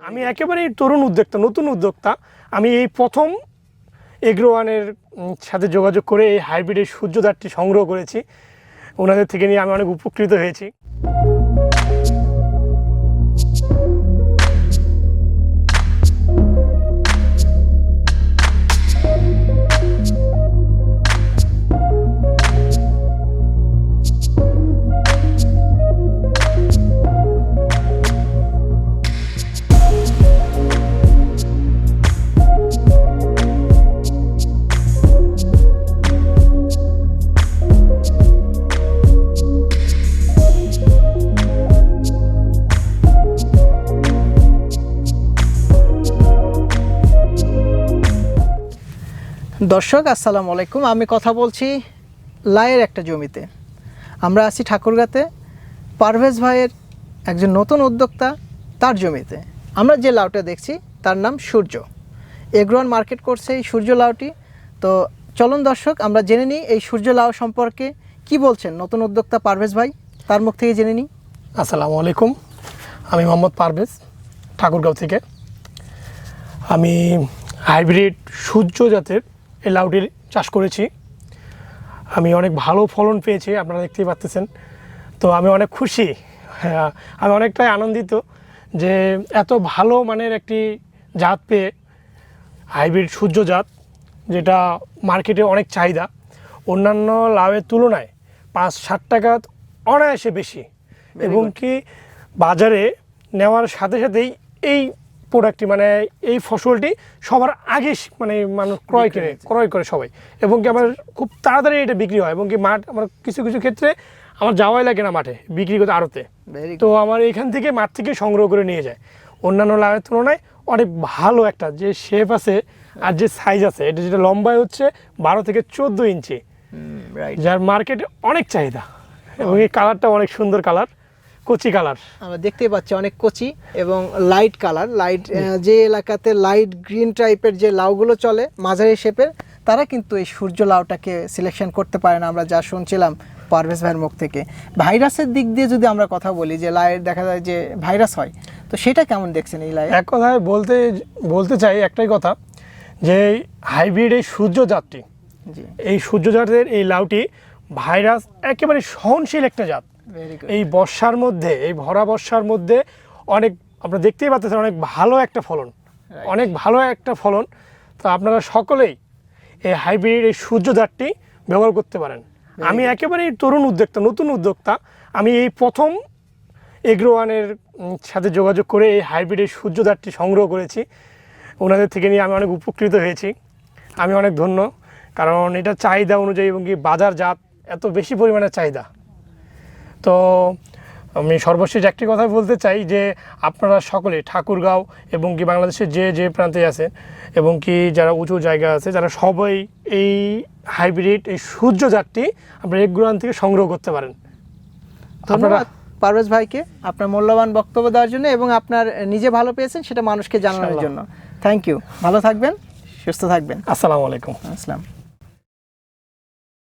আমি একেবারেই তরুণ উদ্যোক্তা, নতুন উদ্যোক্তা। আমি এই প্রথম এগ্রোওয়ানের সাথে যোগাযোগ করে এই হাইব্রিডের সূর্যদারটি সংগ্রহ করেছি। ওনাদের থেকে নিয়ে আমি অনেক উপকৃত হয়েছি। দর্শক, আসসালামু আলাইকুম। আমি কথা বলছি লায়ের একটা জমিতে। আমরা আছি ঠাকুরগাতে। পারভেজ ভাইয়ের একজন নতুন উদ্যোক্তা তার জমিতে। আমরা যে লাউটা দেখছি তার নাম সূর্য। এগ্রোয়ান মার্কেট করছে এই সূর্য লাউটি। তো চলুন দর্শক, আমরা জেনে নিই এই সূর্য লাউ সম্পর্কে কি বলছেন নতুন উদ্যোক্তা পারভেজ ভাই। তার মুখ থেকে জেনে নিই। আসসালামু আলাইকুম। আমি মোহাম্মদ পারভেজ, ঠাকুরগাঁও থেকে। আমি হাইব্রিড সূর্য জাতের এই লাউটির চাষ করেছি। আমি অনেক ভালো ফলন পেয়েছি আপনারা দেখতেই পাচ্ছেন তো আমি অনেক খুশি হ্যাঁ, আমি অনেকটাই আনন্দিত যে এত ভালো মানের একটি জাত পেয়ে হাইব্রিড সূর্য জাত যেটা মার্কেটে অনেক চাহিদা অন্যান্য লাভের তুলনায় পাঁচ ষাট টাকা অনায়াসে বেশি। এবং কি বাজারে নেওয়ার সাথে সাথেই এই প্রোডাক্টটি মানে এই ফসলটি সবার আগে মানে মানুষ ক্রয় করে ক্রয় করে সবাই। এবং কি আমার খুব তাড়াতাড়ি এটা বিক্রি হয় এবং কি মাঠ আমার কিছু কিছু ক্ষেত্রে আমার যাওয়াই লাগে না মাঠে বিক্রি করতে আড়তে। তো আমার এখান থেকে মাঠ থেকে সংগ্রহ করে নিয়ে যায়। অন্যান্য লাভের তুলনায় অনেক ভালো একটা যে শেপ আছে আর যে সাইজ আছে এটা যেটা লম্বায় হচ্ছে বারো থেকে চোদ্দ ইঞ্চি। যার মার্কেটে অনেক চাহিদা। এবং এই কালারটা অনেক সুন্দর কালার কচি কালার। আমরা দেখতেই পাচ্ছি অনেক কচি এবং লাইট কালার লাইট যে এলাকাতে লাইট গ্রিন টাইপের যে লাউগুলো চলে মাঝারি শেপের তারা কিন্তু এই সূর্য লাউটাকে সিলেকশন করতে পারে না আমরা যা শুনছিলাম পারভেজ ভাইয়ের মুখ থেকে। ভাইরাসের দিক দিয়ে যদি আমরা কথা বলি যে লাইট দেখা যায় যে ভাইরাস হয় তো সেটা কেমন দেখছেন এই লাইট এক কথায় বলতে বলতে চাই একটাই কথা যে হাইব্রিড এই সূর্য জাতটি জি। এই সূর্য জাতের এই লাউটি ভাইরাস একেবারে সহনশীল একটা জাত। এই বর্ষার মধ্যে এই ভরা বর্ষার মধ্যে অনেক আপনারা দেখতেই পাচ্ছেন অনেক ভালো একটা ফলন। অনেক ভালো একটা ফলন। তো আপনারা সকলেই এই হাইব্রিড এই সূর্যদারটি ব্যবহার করতে পারেন। আমি একেবারেই তরুণ উদ্যোক্তা নতুন উদ্যোক্তা। আমি এই প্রথম এগ্রোওয়ানের উম, সাথে যোগাযোগ করে এই হাইব্রিড এই সূর্যদারটি সংগ্রহ করেছি। ওনাদের থেকে নিয়ে আমি অনেক উপকৃত হয়েছি। আমি অনেক ধন্য কারণ এটা চাহিদা অনুযায়ী এবং কি বাজার জাত এত বেশি পরিমাণে চাহিদা। তো আমি সর্বশেষ একটি কথা বলতে চাই যে আপনারা সকলে ঠাকুরগাঁও এবং কি বাংলাদেশের যে যে প্রান্তে আছে এবং কি যারা উঁচু জায়গা আছে যারা সবাই এই হাইব্রিড এই সূর্য জাতটি আপনারা এগুলান থেকে সংগ্রহ করতে পারেন। ধন্যবাদ পারভেজ ভাইকে আপনার মূল্যবান বক্তব্য দেওয়ার জন্য এবং আপনার নিজে ভালো পেয়েছেন সেটা মানুষকে জানানোর জন্য। থ্যাংক ইউ ভালো থাকবেন সুস্থ থাকবেন। আসসালামু আলাইকুম। আসসালাম।